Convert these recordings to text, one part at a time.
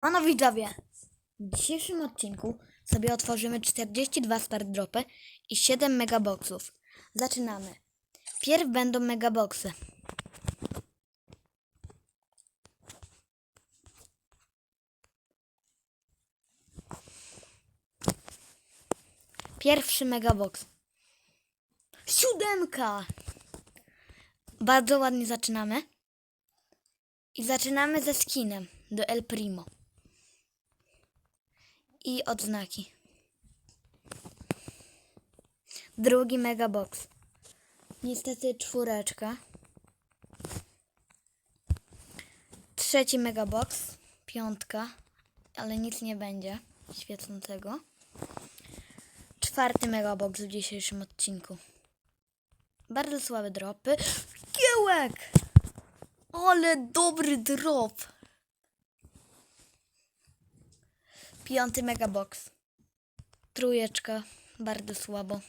A no widzowie, w dzisiejszym odcinku sobie otworzymy 42 start dropy i 7 megaboxów. Zaczynamy. Pierw będą megaboxy. Pierwszy megabox. Siódemka! Bardzo ładnie zaczynamy. I zaczynamy ze skinem do El Primo. I odznaki. Drugi megabox. Niestety czwóreczka. Trzeci megabox. Piątka. Ale nic nie będzie świecącego. Czwarty megabox w dzisiejszym odcinku. Bardzo słabe dropy. Kiełek! Ale dobry drop! Piąty megabox. Trójeczka. Bardzo słabo.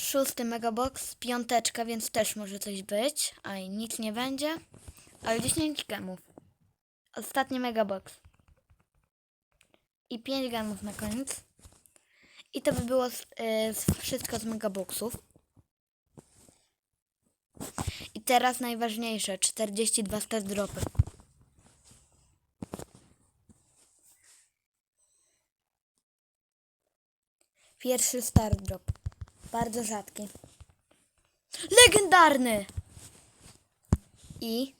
Szósty megabox. Piąteczka, więc też może coś być. A i nic nie będzie. Ale 10 gemów. Ostatni megabox. I 5 gemów na koniec. I to by było z, y, z wszystko z megaboxów. I teraz najważniejsze, 42 star dropy. Pierwszy star drop. Bardzo rzadki. Legendarny! I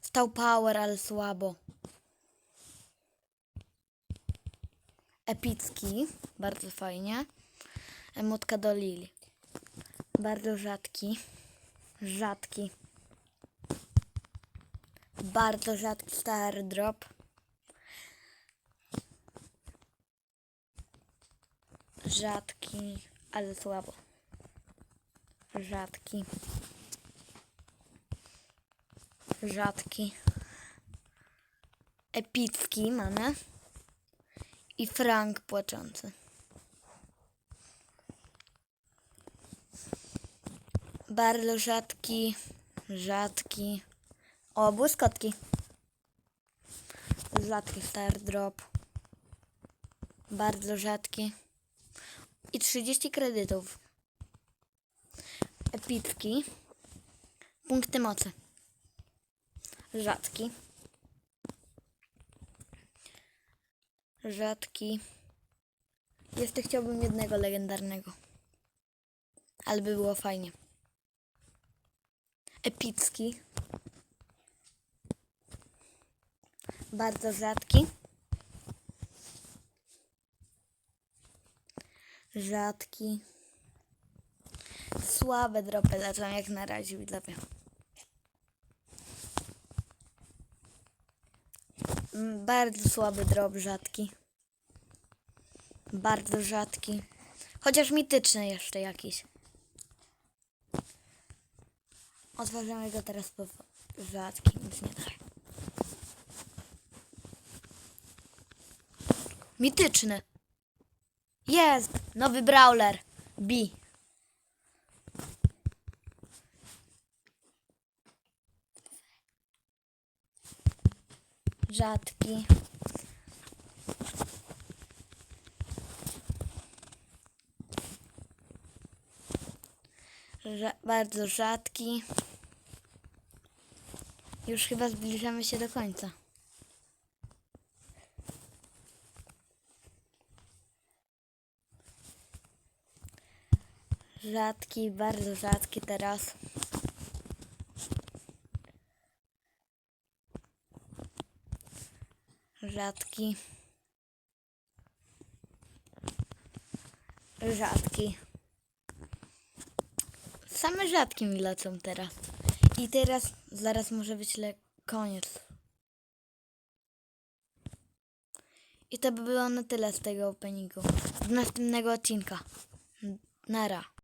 stał power, ale słabo. Epicki, bardzo fajnie. Emotka do Lili. Bardzo rzadki. Rzadki. Bardzo rzadki star drop. Rzadki, ale słabo. Rzadki. Rzadki. Epicki mamy. I Frank płaczący. Bardzo rzadki, rzadki. O, błyskotki. Rzadki star drop. Bardzo rzadki. I 30 kredytów. Epicki. Punkty mocy. Rzadki. Rzadki. Jeszcze chciałbym jednego legendarnego. Ale by było fajnie. Epicki. Bardzo rzadki. Rzadki. Słabe dropy lecą jak na razie widzowie. Mm, Bardzo słaby drop, rzadki. Bardzo rzadki. Chociaż mityczny jeszcze jakiś. Otworzymy go teraz po rzadki, nic nie daje. Mityczny. Jest! Nowy brawler. B. Rzadki. Rza- bardzo rzadki. Już chyba zbliżamy się do końca. Rzadki, bardzo rzadki teraz. Rzadki. Rzadki. Same rzadkie mi lecą teraz. I teraz zaraz może być le- koniec. I to by było na tyle z tego openingu. Do następnego odcinka. Nara.